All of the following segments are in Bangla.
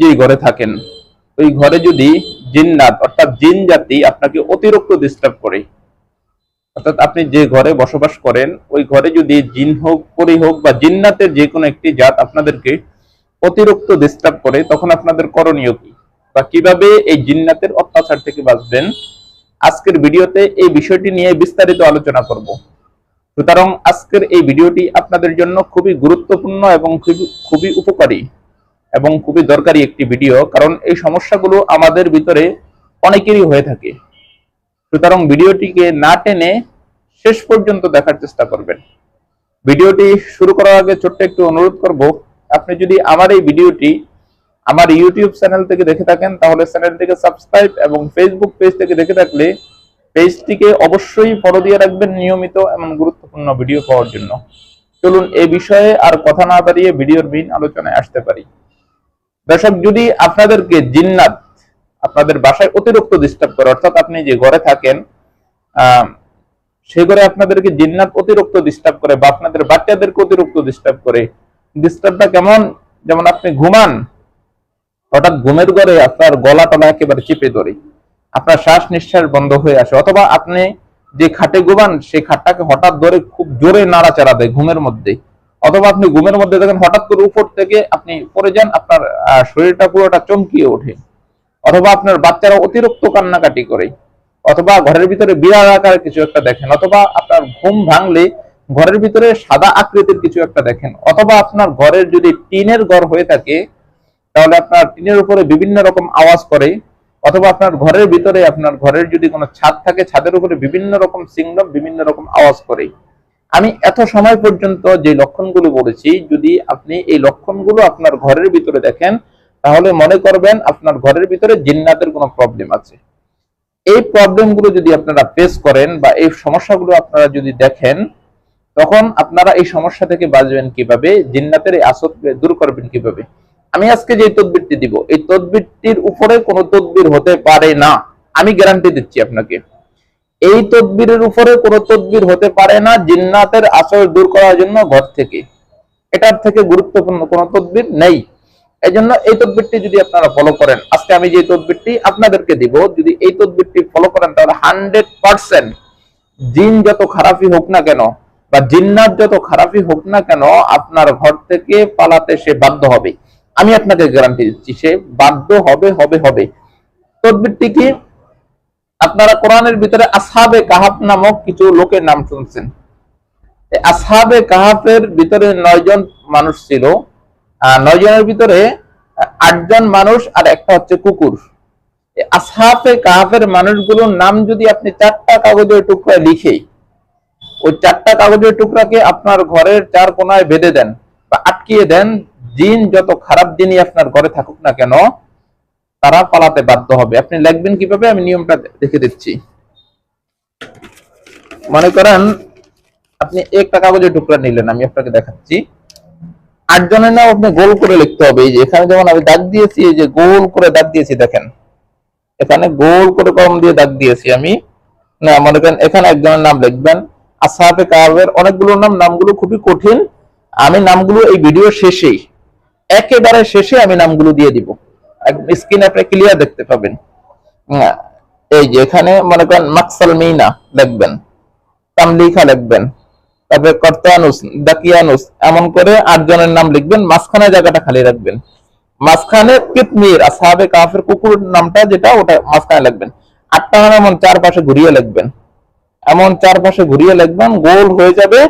যেই ঘরে থাকেন, ওই ঘরে যদি জিন্নাত, অর্থাৎ জিন জাতি আপনাকে অতিরিক্ত ডিস্টার্ব করে। অর্থাৎ আপনি যে ঘরে বসবাস করেন, ওই ঘরে যদি জিন হোক, পরি হোক বা জিন্নাতের যে কোনো একটি জাত আপনাদেরকে অতিরিক্ত ডিস্টার্ব করে, তখন আপনাদের করণীয় কি? বা কীভাবে এই জিন্নাতের অত্যাচার থেকে বাঁচবেন? আজকের ভিডিওতে এই বিষয়টি নিয়ে বিস্তারিত আলোচনা করব। সুতরাং আজকের এই ভিডিওটি আপনাদের জন্য খুবই গুরুত্বপূর্ণ এবং খুবই উপকারী। এবং খুবই দরকারি একটি ভিডিও কারণ এই সমস্যাগুলো আমাদের ভিতরে অনেকেরই হয়ে থাকে। সুতরাং ভিডিওটিকে না টেনে শেষ পর্যন্ত দেখার চেষ্টা করবেন। ভিডিওটি শুরু করার আগে ছোট্ট একটু অনুরোধ করব, আপনি যদি আমার এই ভিডিওটি আমার ইউটিউব চ্যানেল থেকে দেখে থাকেন, তাহলে চ্যানেলটিকে সাবস্ক্রাইব এবং ফেসবুক পেজ থেকে দেখে থাকলে পেজটিকে অবশ্যই ফলো দিয়ে রাখবেন নিয়মিত এমন গুরুত্বপূর্ণ ভিডিও পাওয়ার জন্য। চলুন এই বিষয়ে আর কথা না বাড়িয়ে ভিডিওর মেইন আলোচনায় আসতে পারি। দর্শক যদি আপনাদেরকে জিন্নাত আপনাদের বাসায় অতিরিক্ত ডিস্টার্ব করে, অর্থাৎ আপনি যে ঘরে থাকেন সে ঘরে আপনাদেরকে জিন্নাত অতিরিক্ত ডিস্টার্ব করে বা আপনাদের বাচ্চাদেরকে অতিরিক্ত ডিস্টার্ব করে ডিস্টার্বটা কেমন? যেমন আপনি ঘুমান, হঠাৎ ঘুমের ঘরে আপনার গলা টলা একেবারে চেপে ধরে, আপনার শ্বাস নিঃশ্বাস বন্ধ হয়ে আসে, অথবা আপনি যে খাটে ঘুমান সেই খাটটাকে হঠাৎ ধরে খুব জোরে নাড়াচাড়া দেয় ঘুমের মধ্যে। অথবা আপনি ঘুমের মধ্যে দেখেন, হঠাৎ করে উপর থেকে আপনি পড়ে যান, আপনার শরীরটা পুরোটা চমকিয়ে ওঠে। অথবা আপনার বাচ্চারা অতিরিক্ত কান্নাকাটি করে। অথবা ঘরের ভিতরে বিড়াল আকার কিছু একটা দেখেন, অথবা আপনার ঘুম ভাঙলে ঘরের ভিতরে সাদা আকৃতির কিছু একটা দেখেন। অথবা আপনার ঘরের যদি টিনের ঘর হয়ে থাকে, তাহলে আপনার টিনের উপরে বিভিন্ন রকম আওয়াজ করে। অথবা আপনার ঘরের ভিতরে, আপনার ঘরের যদি কোনো ছাদ থাকে, ছাদের উপরে বিভিন্ন রকম সিগন্যাল, বিভিন্ন রকম আওয়াজ করে। আমি এত সময় পর্যন্ত যে লক্ষণগুলো বলেছি যদি আপনি এই লক্ষণগুলো আপনার ঘরের ভিতরে দেখেন, তাহলে মনে করবেন আপনার ঘরের ভিতরে জিন্নাতের কোনো প্রবলেম আছে। এই প্রবলেমগুলো যদি আপনারা ফেস করেন বা এই সমস্যাগুলো আপনারা যদি দেখেন, তখন আপনারা এই সমস্যা থেকে বাঁচবেন কীভাবে? জিন্নাতের এই আসর দূর করবেন কীভাবে? আমি আজকে যে তদবিরটি দিব, এই তদবিরটির উপরে কোনো তদবির হতে পারে না। আমি গ্যারান্টি দিচ্ছি আপনাকে। এই তদবিরের উপরে কোনো তদবির হতে পারে না, জিন্নাতের আসর দূর করার জন্য ঘর থেকে। এটার থেকে গুরুত্বপূর্ণ কোনো তদবির নেই। এই জন্য এই তদবিরটি যদি আপনারা ফলো করেন, আজকে আমি যে তদবিরটি আপনাদেরকে দিব, যদি এই তদবিরটি ফলো করেন, তাহলে হান্ড্রেড পার্সেন্ট জিন যত খারাপই হোক না কেন, বা জিন্নাত যত খারাপই হোক না কেন, আপনার ঘর থেকে পালাতে সে বাধ্য হবে। আমি আপনাকে গ্যারান্টি দিচ্ছি, সে বাধ্য হবে হবে হবে। তদবিরটি কি? আপনারা কোরআনের ভিতরে আসহাবে কাহাফ নামক কিছু লোকের নাম শুনছেন। আসহাবে কাহাফের ভিতরে নয়জন মানুষ ছিল নয় জনের ভিতরে আটজন মানুষ আর একটা হচ্ছে কুকুর। এই আসহাবে কাহাফের মানুষগুলোর নাম যদি আপনি চারটা কাগজের টুকরা লিখে, ওই চারটা কাগজের টুকরাকে আপনার ঘরের চার কোনায় বেঁধে দেন বা আটকিয়ে দেন, জিন যত খারাপ জিনই আপনার ঘরে থাকুক না কেন তারা পালাতে বাধ্য হবে। আপনি লিখবেন কীভাবে? আমি নিয়মটা দেখে দিচ্ছি। মনে করেন আপনি একটা কাগজের টুকরা নিলেন, আমি আপনাকে দেখাচ্ছি। আট জনের নাম আপনি গোল করে লিখতে হবে। এই যে এখানে যেমন আমি দাগ দিয়েছি, এই যে গোল করে দাগ দিয়েছি, দেখেন। এখানে গোল করে কলম দিয়ে দাগ দিয়েছি আমি। না, মনে করেন এখানে একজনের নাম লিখবেন। আসাহাবে কাহাবের অনেকগুলো নাম, নামগুলো খুবই কঠিন। আমি নামগুলো এই ভিডিও শেষেই, একেবারে শেষে আমি নামগুলো দিয়ে দিব। স্ক্রিনে আপনি ক্লিয়ার দেখতে পাবেন। হ্যাঁ, এই যে এখানে মনে করেন মাকসাল মিনা লিখবেন তামলিখা লিখবেন তারপরে কর্তানুস দাকিয়ানুস এমন করে আট জনের নাম লিখবেন মাঝখানে জায়গাটা খালি রাখবেন। মাঝখানে কিতমির আসহাবে কাফের কুকুর নামটা যেটা ওটা মাঝখানে লিখবেন। আটটা নাম এমন চারপাশে ঘুরিয়ে লিখবেন। এমন চারপাশে ঘুরিয়ে লিখবেন গোল হয়ে যাবে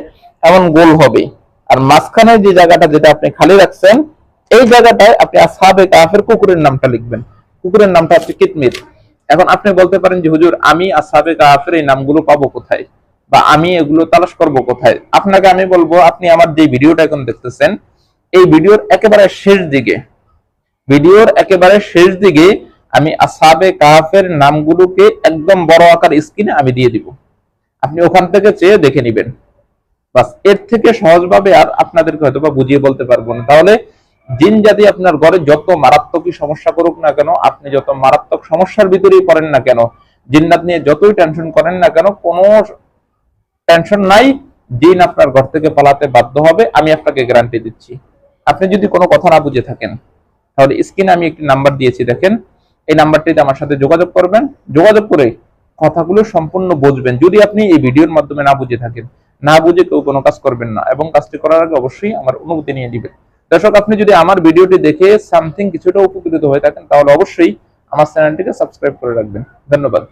এমন গোল হবে। আর মাঝখানে যে জায়গাটা যেটা আপনি খালি রাখছেন এই জায়গাটায় আপনি আসহাবে কাফের কুকুরের নামটা লিখবেন। কুকুরের নামটা আপনি কিতমির এখন আপনি বলতে পারেন যে, হুজুর, আমি আসহাবে কাফের এই নামগুলো পাবো কোথায়? বা আমি এগুলো তালাশ করব কোথায়? আপনাকে আমি বলব, আপনি আমার যে ভিডিওটা এখন দেখতেছেন, এই ভিডিওর একেবারে শেষ দিকে, ভিডিওর একেবারে শেষ দিকে আমি আসাবে কাহাফের নামগুলোকে একদম বড় আকার স্ক্রিনে আমি দিয়ে দিব। আপনি ওখান থেকে চেয়ে দেখে নেবেন। বাস, এর থেকে সহজভাবে আর আপনাদেরকে হয়তো বা বুঝিয়ে বলতে পারব না। তাহলে জিন জাতি আপনার ঘরে যত মারাত্মক সমস্যা করুক না কেন, আপনি যত মারাত্মক সমস্যার ভিতরেই পড়েন না কেন, জিন্নাত নিয়ে যতই টেনশন করেন না কেন, কোনো টেনশন নাই, জিন আপনার ঘর থেকে পালাতে বাধ্য হবে, আমি আপনাকে গ্যারান্টি দিচ্ছি। আপনি যদি কোনো কথা না বুঝে থাকেন, তাহলে স্ক্রিনে আমি একটি নাম্বার দিয়েছি, দেখেন। এই নাম্বারটিতে আমার সাথে যোগাযোগ করবেন। যোগাযোগ করে কথাগুলো সম্পূর্ণ বুঝবেন। যদি আপনি এই ভিডিওর মাধ্যমে না বুঝে থাকেন, না বুঝে কেউ কোনো কাজ করবেন না, এবং কাজটি করার আগে অবশ্যই আমার অনুমতি নিয়ে দিবেন দর্শক, আপনি যদি আমার ভিডিওটি দেখে সামথিং কিছুটা উপকৃত হয়ে থাকেন, তাহলে অবশ্যই আমার চ্যানেলটিকে সাবস্ক্রাইব করে রাখবেন। ধন্যবাদ।